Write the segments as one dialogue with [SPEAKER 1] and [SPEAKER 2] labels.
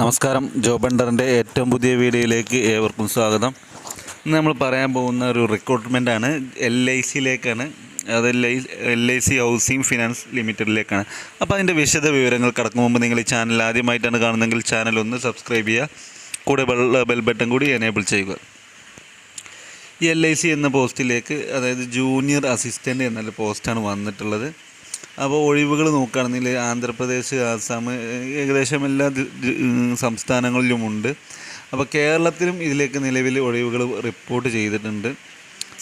[SPEAKER 1] നമസ്കാരം. ജോബണ്ടറിന്റെ ഏറ്റവും പുതിയ വീഡിയോയിലേക്ക് ഏവർക്കും സ്വാഗതം. ഇന്ന് നമ്മൾ പറയാൻ പോകുന്ന ഒരു റിക്രൂട്ട്മെന്റ് ആണ്. എൽ ഐ സിയിലേക്കാണ്. അത് L I L I C housing finance ലിമിറ്റഡിലേക്കാണ്. അപ്പോൾ അതിന്റെ വിശദ വിവരങ്ങൾ കടക്കും മുമ്പ് നിങ്ങൾ ഈ ചാനൽ ആദ്യമായിട്ടാണ് കാണുന്നതെങ്കിൽ ചാനൽ ഒന്ന് സബ്സ്ക്രൈബ് ചെയ്യുക. കൂടെ ബെൽ ബെൽ ബട്ടൺ കൂടി എനേബിൾ ചെയ്യുക. ഈ എൽ ഐ സി എന്ന പോസ്റ്റിലേക്ക് അതായത് ജൂനിയർ അസിസ്റ്റന്റ് എന്നുള്ള പോസ്റ്റാണ് വന്നിട്ടുള്ളത്. അപ്പോൾ ഒഴിവുകൾ നോക്കുകയാണെന്നുണ്ടെങ്കിൽ ആന്ധ്രാപ്രദേശ് ആസാം ഏകദേശം എല്ലാ സംസ്ഥാനങ്ങളിലുമുണ്ട് അപ്പോൾ കേരളത്തിലും ഇതിലേക്ക് നിലവിൽ ഒഴിവുകൾ റിപ്പോർട്ട് ചെയ്തിട്ടുണ്ട്.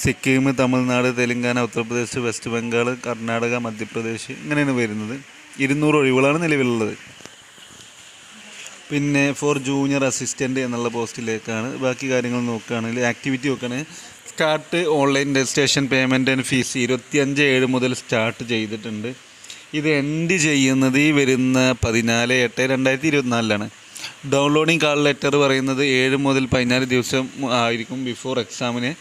[SPEAKER 1] സിക്കിം തമിഴ്നാട് തെലുങ്കാന ഉത്തർപ്രദേശ് വെസ്റ്റ് ബംഗാൾ കർണാടക മധ്യപ്രദേശ് ഇങ്ങനെയാണ് വരുന്നത്. ഇരുന്നൂറ് ഒഴിവുകളാണ് നിലവിലുള്ളത്. പിന്നെ ഫോർ ജൂനിയർ അസിസ്റ്റന്റ് എന്നുള്ള പോസ്റ്റിലേക്കാണ്. ബാക്കി കാര്യങ്ങൾ നോക്കുകയാണെങ്കിൽ ആക്ടിവിറ്റി നോക്കുകയാണെങ്കിൽ start online registration payment and fees ഇരുപത്തിയഞ്ച് ഏഴ് മുതൽ സ്റ്റാർട്ട് ചെയ്തിട്ടുണ്ട്. ഇത് എൻഡ് ചെയ്യുന്നത് ഈ വരുന്ന പതിനാല് എട്ട് രണ്ടായിരത്തി ഇരുപത്തിനാലിലാണ്. ഡൗൺലോഡിങ് കാൾ ലെറ്റർ പറയുന്നത് ഏഴ് മുതൽ പതിനാല് ദിവസം ആയിരിക്കും ബിഫോർ എക്സാമിന്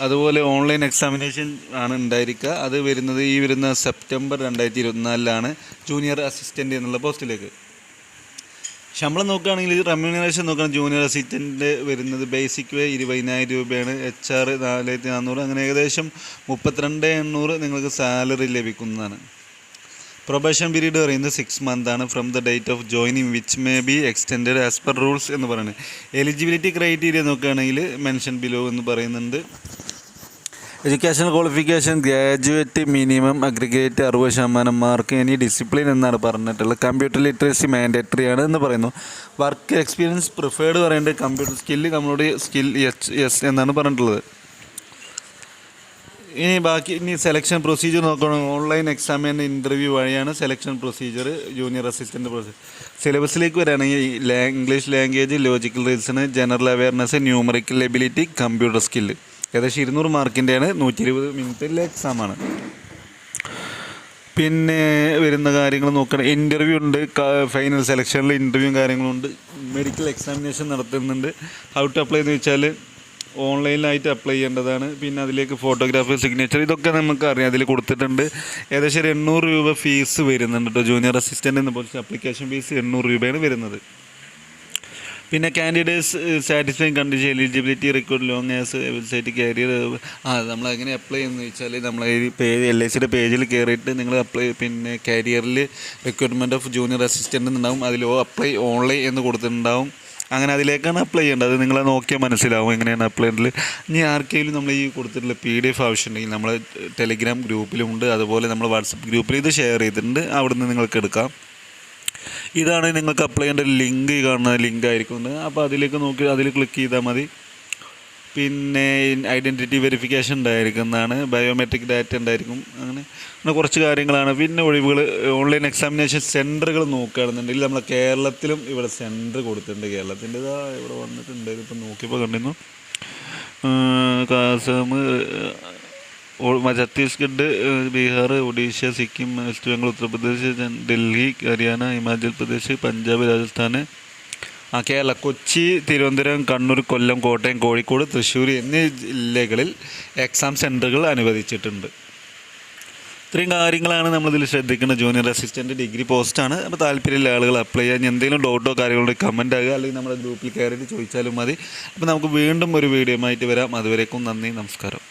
[SPEAKER 1] അതുപോലെ ഓൺലൈൻ എക്സാമിനേഷൻ ആണ് ഉണ്ടായിരിക്കുക. അത് വരുന്നത് ഈ വരുന്ന സെപ്റ്റംബർ രണ്ടായിരത്തി ഇരുപത്തിനാലിലാണ് ജൂനിയർ അസിസ്റ്റന്റ് എന്നുള്ള പോസ്റ്റിലേക്ക്. ശമ്പളം നോക്കുകയാണെങ്കിൽ റെമ്യൂണറേഷൻ നോക്കുകയാണെങ്കിൽ ജൂനിയർ അസിസ്റ്റന്റ് വരുന്നത് ബേസിക് വേ ഇരുപതിനായിരം രൂപയാണ്. എച്ച് ആർ നാലായിരത്തി നാനൂറ് അങ്ങനെ ഏകദേശം മുപ്പത്തിരണ്ട് എണ്ണൂറ് നിങ്ങൾക്ക് സാലറി ലഭിക്കുന്നതാണ്. പ്രൊബേഷൻ പീരീഡ് പറയുന്നത് സിക്സ് മന്ത് ആണ്. From the date of joining which may be extend as per rules എന്ന് പറയുന്നത്. എലിജിബിലിറ്റി ക്രൈറ്റീരിയ നോക്കുകയാണെങ്കിൽ മെൻഷൻ ബിലോ എന്ന് പറയുന്നുണ്ട്. Education qualification graduate minimum aggregate അറുപത് ശതമാനം മാർക്ക് എനി ഡിസിപ്ലിൻ എന്നാണ് പറഞ്ഞിട്ടുള്ളത്. കമ്പ്യൂട്ടർ ലിറ്ററസി മാൻഡേറ്ററി ആണ് എന്ന് പറയുന്നു. വർക്ക് എക്സ്പീരിയൻസ് പ്രിഫേർഡ് പറയേണ്ടത് കമ്പ്യൂട്ടർ സ്കില്ല് നമ്മളോട് സ്കിൽ എസ് എന്നാണ് പറഞ്ഞിട്ടുള്ളത്. ഇനി ബാക്കി ഇനി സെലക്ഷൻ പ്രൊസീജിയർ നോക്കണം. ഓൺലൈൻ എക്സാം ആൻഡ് ഇന്റർവ്യൂ വഴിയാണ് selection procedure junior assistant procedure സിലബസിലേക്ക് വരികയാണെങ്കിൽ English language logical reason general awareness numerical ability computer skill ഏകദേശം ഇരുന്നൂറ് മാർക്കിന്റെയാണ് നൂറ്റി ഇരുപത് മിനിറ്റിലെ എക്സാമാണ് പിന്നെ വരുന്ന കാര്യങ്ങൾ നോക്കണം. ഇന്റർവ്യൂ ഉണ്ട്. ഫൈനൽ സെലക്ഷനിൽ ഇന്റർവ്യൂ കാര്യങ്ങളുണ്ട് മെഡിക്കൽ എക്സാമിനേഷൻ നടത്തുന്നുണ്ട്. ഹൗ ടു അപ്ലൈ എന്ന് വെച്ചാൽ ഓൺലൈനിലായിട്ട് അപ്ലൈ ചെയ്യേണ്ടതാണ്. പിന്നെ അതിലേക്ക് ഫോട്ടോഗ്രാഫി സിഗ്നേച്ചർ ഇതൊക്കെ നമുക്ക് അറിയാം അതിൽ കൊടുത്തിട്ടുണ്ട്. ഏകദേശം ഒരു എണ്ണൂറ് രൂപ ഫീസ് വരുന്നുണ്ട് കേട്ടോ ജൂനിയർ അസിസ്റ്റന്റ് എന്ന് പോസ്റ്റ് അപ്ലിക്കേഷൻ ഫീസ് എണ്ണൂറ് രൂപയാണ് വരുന്നത്. പിന്നെ candidates satisfying condition eligibility record long as website career ആ നമ്മൾ എങ്ങനെ അപ്ലൈ ചെയ്യുന്നത് വെച്ചാൽ നമ്മൾ പേജ് എൽ ഐ സിയുടെ പേജിൽ കയറിയിട്ട് നിങ്ങൾ അപ്ലൈ പിന്നെ കരിയറിൽ റിക്രൂട്ട്മെന്റ് ഓഫ് ജൂനിയർ അസിസ്റ്റന്റ് എന്നുണ്ടാവും അതിൽ അപ്ലൈ ഓൺലൈൻ എന്ന് കൊടുത്തിട്ടുണ്ടാവും. അങ്ങനെ അതിലേക്കാണ് അപ്ലൈ ചെയ്യേണ്ടത്. അത് നിങ്ങളെ നോക്കിയാൽ മനസ്സിലാവും എങ്ങനെയാണ് അപ്ലൈ ചെയ്യേണ്ടത്. ഇനി ആർക്കെങ്കിലും നമ്മൾ ഈ കൊടുത്തിട്ടുള്ള പി ഡി എഫ് ആവശ്യമുണ്ടെങ്കിൽ നമ്മൾ ടെലിഗ്രാം ഗ്രൂപ്പിലുമുണ്ട് അതുപോലെ നമ്മൾ വാട്സപ്പ് ഗ്രൂപ്പിൽ ഇത് ഷെയർ ചെയ്തിട്ടുണ്ട്. അവിടെ നിന്ന് നിങ്ങൾക്ക് എടുക്കാം. ഇതാണ് നിങ്ങൾക്ക് അപ്ലൈ ചെയ്യേണ്ട ലിങ്ക് കാണുന്ന ലിങ്ക് ആയിരിക്കും. അപ്പോൾ അതിലേക്ക് നോക്കി അതിൽ ക്ലിക്ക് ചെയ്താൽ മതി. പിന്നെ ഐഡന്റിറ്റി വെരിഫിക്കേഷൻ ഉണ്ടായിരിക്കുന്നതാണ് ബയോമെട്രിക് ഡാറ്റ ഉണ്ടായിരിക്കും. അങ്ങനെ അങ്ങനെ കുറച്ച് കാര്യങ്ങളാണ്. പിന്നെ ഒഴിവുകൾ ഓൺലൈൻ എക്സാമിനേഷൻ സെന്ററുകൾ നോക്കുകയാണെന്നുണ്ടെങ്കിൽ നമ്മളെ കേരളത്തിലും ഇവിടെ സെന്റർ കൊടുത്തിട്ടുണ്ട്. കേരളത്തിന്റെ ഇതാ ഇവിടെ വന്നിട്ടുണ്ട്. ഇതിപ്പോൾ നോക്കിയപ്പോൾ കണ്ടിരുന്നു. മ- ഛത്തീസ്ഗഡ് ബീഹാർ ഒഡീഷ സിക്കിം വെസ്റ്റ് ബംഗാൾ ഉത്തർപ്രദേശ് ഡൽഹി ഹരിയാന ഹിമാചൽ പ്രദേശ് പഞ്ചാബ് രാജസ്ഥാൻ കേരള കൊച്ചി തിരുവനന്തപുരം കണ്ണൂർ കൊല്ലം കോട്ടയം കോഴിക്കോട് തൃശ്ശൂർ എന്നീ ജില്ലകളിൽ എക്സാം സെന്ററുകൾ അനുവദിച്ചിട്ടുണ്ട്. ഇത്രയും കാര്യങ്ങളാണ് നമ്മളിതിൽ ശ്രദ്ധിക്കേണ്ട ജൂനിയർ അസിസ്റ്റന്റ് ഡിഗ്രി പോസ്റ്റാണ് അപ്പോൾ താല്പര്യമുള്ള ആളുകൾ അപ്ലൈ ചെയ്യാൻ എന്തെങ്കിലും ഡൗട്ടോ കാര്യങ്ങളോ കമന്റ് ആകുക അല്ലെങ്കിൽ നമ്മുടെ ഗ്രൂപ്പിൽ കയറിയിട്ട് ചോദിച്ചാലും മതി. അപ്പോൾ നമുക്ക് വീണ്ടും ഒരു വീഡിയോ ആയിട്ട് വരാം. അതുവരേക്കും നന്ദി നമസ്കാരം.